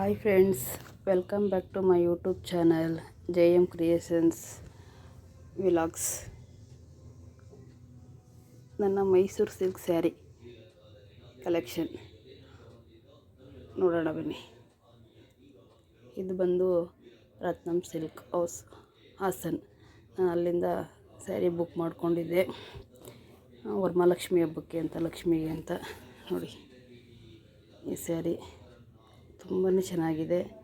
Hi friends, welcome back to my YouTube channel J M creations vlogs. ನನ್ನ Mysuru silk sari collection. ನೋಡೋಣ ಬನ್ನಿ. ಇದು ಬಂದು ರತ್ನಂ ಸಿಲ್ಕ್ ಹೌಸ್ ಹಾಸನ್. ನಾನು ಅಲ್ಲಿಂದ ಸ್ಯಾರಿ ಬುಕ್ ಮಾಡಿಕೊಂಡಿದ್ದೆ. ವರ್ಮಾಲಕ್ಷ್ಮಿ ಹಬ್ಬಕ್ಕೆ ಅಂತ, ಲಕ್ಷ್ಮಿಗೆ ಅಂತ. ನೋಡಿ, ಈ ಸ್ಯಾರಿ. ತುಂಬಾ ಚೆನ್ನಾಗಿದೆ.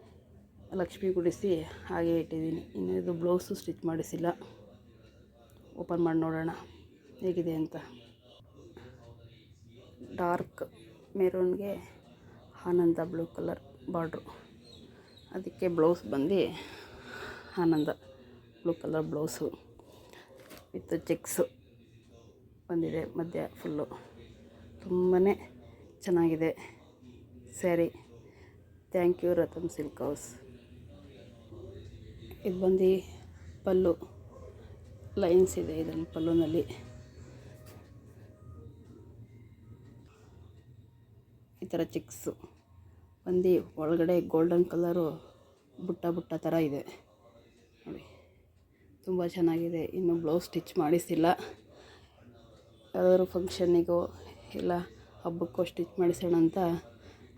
ಲಕ್ಷ್ಮಿ ಗುಡಿಸಿ ಹಾಗೆ ಇಟ್ಟಿದ್ದೀನಿ. ಇನ್ನು ಇದು ಬ್ಲೌಸು ಸ್ಟಿಚ್ ಮಾಡಿಸಿಲ್ಲ. ಓಪನ್ ಮಾಡಿ ನೋಡೋಣ ಹೇಗಿದೆ ಅಂತ. ಡಾರ್ಕ್ ಮೆರೂನ್ಗೆ ಆನಂದ ಬ್ಲೂ ಕಲರ್ ಬಾರ್ಡ್ರು. ಅದಕ್ಕೆ ಬ್ಲೌಸ್ ಬಂದು ಆನಂದ blue colour blouse with checks ಬಂದಿದೆ ಮಧ್ಯ ಫುಲ್ಲು. ತುಂಬಾ ಚೆನ್ನಾಗಿದೆ sari. Thank you Ratan silk house ಇದು ಬಂದು ಪಲ್ಲು. ಲೈನ್ಸ್ ಇದೆ ಇದರಲ್ಲಿ, ಪಲ್ಲುನಲ್ಲಿ. ಈ ಥರ ಚಿಕ್ಸು. ಬಂದು ಒಳಗಡೆ ಗೋಲ್ಡನ್ ಕಲರು ಬುಟ್ಟ ಬುಟ್ಟ ಥರ ಇದೆ. ನೋಡಿ, ತುಂಬ ಚೆನ್ನಾಗಿದೆ. ಇನ್ನು ಬ್ಲೌಸ್ ಸ್ಟಿಚ್ ಮಾಡಿಸಿಲ್ಲ. ಯಾವ್ದಾದ್ರು ಫಂಕ್ಷನ್ನಿಗೋ ಇಲ್ಲ, ಹಬ್ಬಕ್ಕೋ ಸ್ಟಿಚ್ ಮಾಡಿಸೋಣ ಅಂತ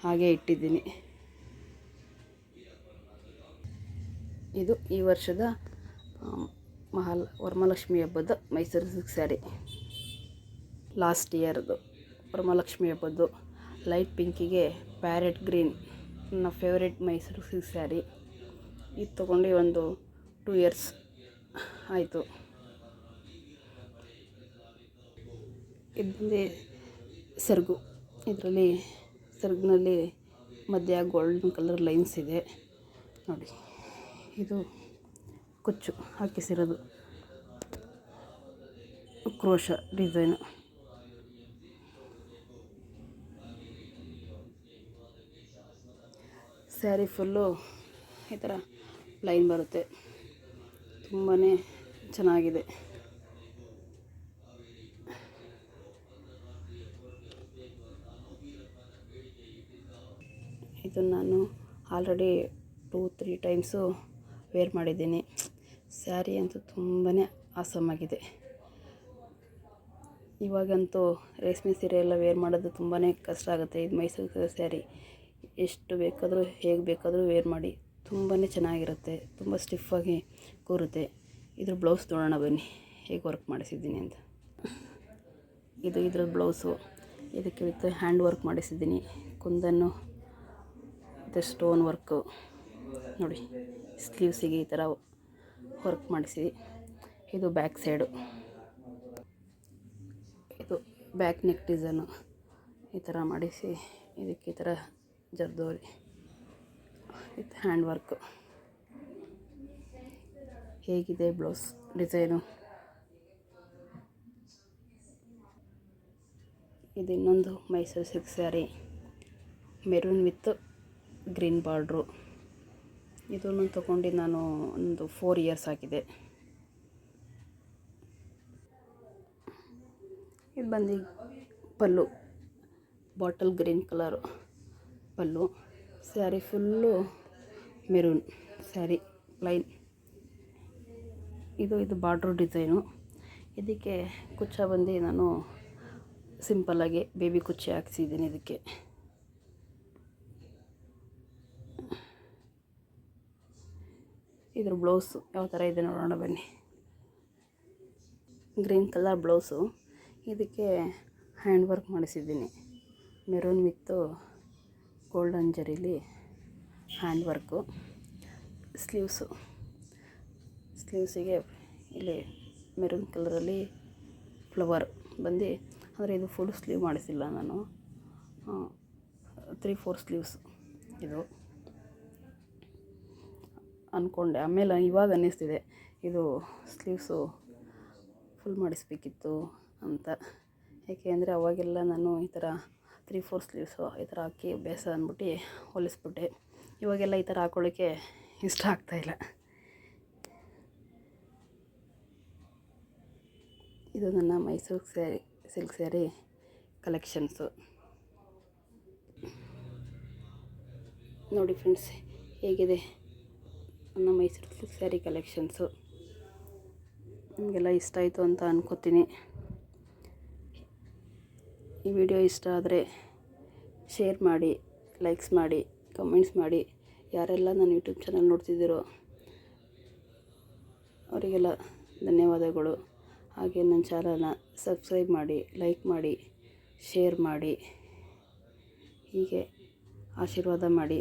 ಹಾಗೆ ಇಟ್ಟಿದ್ದೀನಿ. ಇದು ಈ ವರ್ಷದ ಮಹಾಲ ಮಹಾಲ್, ವರಮಹಾಲಕ್ಷ್ಮಿ ಹಬ್ಬದ ಮೈಸೂರು ಸಿಲ್ಕ್ ಸ್ಯಾರಿ. ಲಾಸ್ಟ್ ಇಯರ್ದು ವರಮಹಾಲಕ್ಷ್ಮಿ ಹಬ್ಬದ್ದು. ಲೈಟ್ ಪಿಂಕಿಗೆ ಪ್ಯಾರೆಟ್ ಗ್ರೀನ್, ನನ್ನ ಫೇವ್ರೆಟ್ ಮೈಸೂರು ಸಿಲ್ಕ್ ಸ್ಯಾರಿ. ಇದು ತೊಗೊಂಡು ಒಂದು ಟೂ ಇಯರ್ಸ್ ಆಯಿತು. ಇದರಲ್ಲಿ ಸೆರಗು, ಇದರಲ್ಲಿ ಸೆರಗಿನಲ್ಲಿ ಮಧ್ಯ ಗೋಲ್ಡನ್ ಕಲರ್ ಲೈನ್ಸ್ ಇದೆ. ನೋಡಿ. ಇದು ಕುಚ್ಚು ಹಾಕಿಸಿರೋದು. Crochet design. ಸ್ಯಾರಿ ಫುಲ್ಲು ಈ ಥರ ಲೈನ್ ಬರುತ್ತೆ. ತುಂಬಾ ಚೆನ್ನಾಗಿದೆ. ಇದು ನಾನು already two, three times wear ಮಾಡಿದ್ದೀನಿ. ಸ್ಯಾರಿ ಅಂತೂ ತುಂಬಾ ಆಸಮಾಗಿದೆ ಇವಾಗಂತೂ ರೇಷ್ಮೆ ಸೀರೆ ಎಲ್ಲ ವೇರ್ ಮಾಡೋದು ತುಂಬಾ ಕಷ್ಟ ಆಗುತ್ತೆ. ಇದು ಮೈಸೂರು ಸ್ಯಾರಿ ಎಷ್ಟು ಬೇಕಾದರೂ, ಹೇಗೆ ಬೇಕಾದರೂ ವೇರ್ ಮಾಡಿ ತುಂಬಾ ಚೆನ್ನಾಗಿರುತ್ತೆ. ತುಂಬ ಸ್ಟಿಫಾಗಿ ಕೂರುತ್ತೆ. ಇದ್ರ ಬ್ಲೌಸ್ ನೋಡೋಣ ಬನ್ನಿ. ಹೇಗೆ ವರ್ಕ್ ಮಾಡಿಸಿದ್ದೀನಿ ಅಂತ. ಇದು ಇದ್ರ ಬ್ಲೌಸು ಇದಕ್ಕೆ ವಿತ್ ಹ್ಯಾಂಡ್ ವರ್ಕ್ ಮಾಡಿಸಿದ್ದೀನಿ. ಕುಂದನ್ನು ಮತ್ತು ಸ್ಟೋನ್ ವರ್ಕು ನೋಡಿ ಸ್ಲೀವ್ಸಿಗೆ ಈ ಥರ ವರ್ಕ್ ಮಾಡಿಸಿ ಇದು ಬ್ಯಾಕ್ ಸೈಡು ಇದು ಬ್ಯಾಕ್ ನೆಕ್ ಡಿಸೈನು ಈ ಥರ ಮಾಡಿಸಿ, ಇದಕ್ಕೆ ಈ ಥರ ಜರ್ದೋರಿ ವಿತ್ ಹ್ಯಾಂಡ್ ವರ್ಕು ಹೇಗಿದೆ ಬ್ಲೌಸ್ ಡಿಸೈನು ಇದು ಇನ್ನೊಂದು Mysuru silk sari maroon with green border ಇದನ್ನು ತಗೊಂಡು ನಾನು ಒಂದು ಫೋರ್ ಇಯರ್ಸ್ ಆಗಿದೆ. ಇದು ಬಂದು pallu, bottle green colour pallu, sari full maroon, sari plain ಇದು ಇದು ಬಾರ್ಡ್ರು ಡಿಸೈನು. ಇದಕ್ಕೆ ಕುಚ್ಚ ಬಂದು ನಾನು ಸಿಂಪಲ್ಲಾಗಿ ಬೇಬಿ ಕುಚ್ಚೆ ಹಾಕ್ಸಿದ್ದೀನಿ ಇದಕ್ಕೆ. ಇದ್ರ ಬ್ಲೌಸು ಯಾವ ಥರ ಇದೆ ನೋಡೋಣ ಬನ್ನಿ. Green colour blouse. ಇದಕ್ಕೆ ಹ್ಯಾಂಡ್ ವರ್ಕ್ ಮಾಡಿಸಿದ್ದೀನಿ. ಮೆರೂನ್ ವಿತ್ತು ಗೋಲ್ಡನ್ ಜರಿಲಿ ಹ್ಯಾಂಡ್ ವರ್ಕು. ಸ್ಲೀವ್ಸು. ಸ್ಲೀವ್ಸಿಗೆ ಇಲ್ಲಿ ಮೆರೂನ್ ಕಲರಲ್ಲಿ ಫ್ಲವರ್ ಬಂದು ಆದರೆ ಇದು ಫುಲ್ ಸ್ಲೀವ್ ಮಾಡಿಸಿಲ್ಲ ನಾನು. ತ್ರೀ ಫೋರ್ ಸ್ಲೀವ್ಸ್ ಇದು. ಅಂದ್ಕೊಂಡೆ ಆಮೇಲೆ ಇವಾಗ ಅನ್ನಿಸ್ತಿದೆ, ಇದು ಸ್ಲೀವ್ಸು ಫುಲ್ ಮಾಡಿಸ್ಬೇಕಿತ್ತು ಅಂತ. ಏಕೆ ಅಂದರೆ ಅವಾಗೆಲ್ಲ ನಾನು ಈ ಥರ ತ್ರೀ ಫೋರ್ ಸ್ಲೀವ್ಸು ಈ ಥರ ಹಾಕಿ ಬೇಸ ಅಂದ್ಬಿಟ್ಟು ಹೊಲಿಸ್ಬಿಟ್ಟೆ. ಇವಾಗೆಲ್ಲ ಈ ಥರ ಹಾಕ್ಕೊಳ್ಳೋಕ್ಕೆ ಇಷ್ಟ ಆಗ್ತಾಯಿಲ್ಲ ಇದು ನನ್ನ Mysuru sari, silk sari collections ನೋಡಿ ಫ್ರೆಂಡ್ಸ್ ಹೇಗಿದೆ? ನನ್ನ ಮೈಸೂರು ಸಿಲ್ಕ್ ಸ್ಯಾರಿ ಕಲೆಕ್ಷನ್ಸು. ನಿಮಗೆಲ್ಲ ಇಷ್ಟ ಆಯಿತು ಅಂತ ಅಂದ್ಕೋತೀನಿ ಈ ವಿಡಿಯೋ ಇಷ್ಟ ಆದರೆ ಶೇರ್ ಮಾಡಿ, ಲೈಕ್ಸ್ ಮಾಡಿ, ಕಮೆಂಟ್ಸ್ ಮಾಡಿ. ಯಾರೆಲ್ಲ ನನ್ನ ಯೂಟ್ಯೂಬ್ ಚಾನಲ್ ನೋಡ್ತಿದ್ದೀರೋ ಅವರಿಗೆಲ್ಲ ಧನ್ಯವಾದಗಳು. ಹಾಗೆ ನನ್ನ ಚಾನಲ್ನ ಸಬ್ಸ್ಕ್ರೈಬ್ ಮಾಡಿ, ಲೈಕ್ ಮಾಡಿ, ಶೇರ್ ಮಾಡಿ. ಹೀಗೆ ಆಶೀರ್ವಾದ ಮಾಡಿ.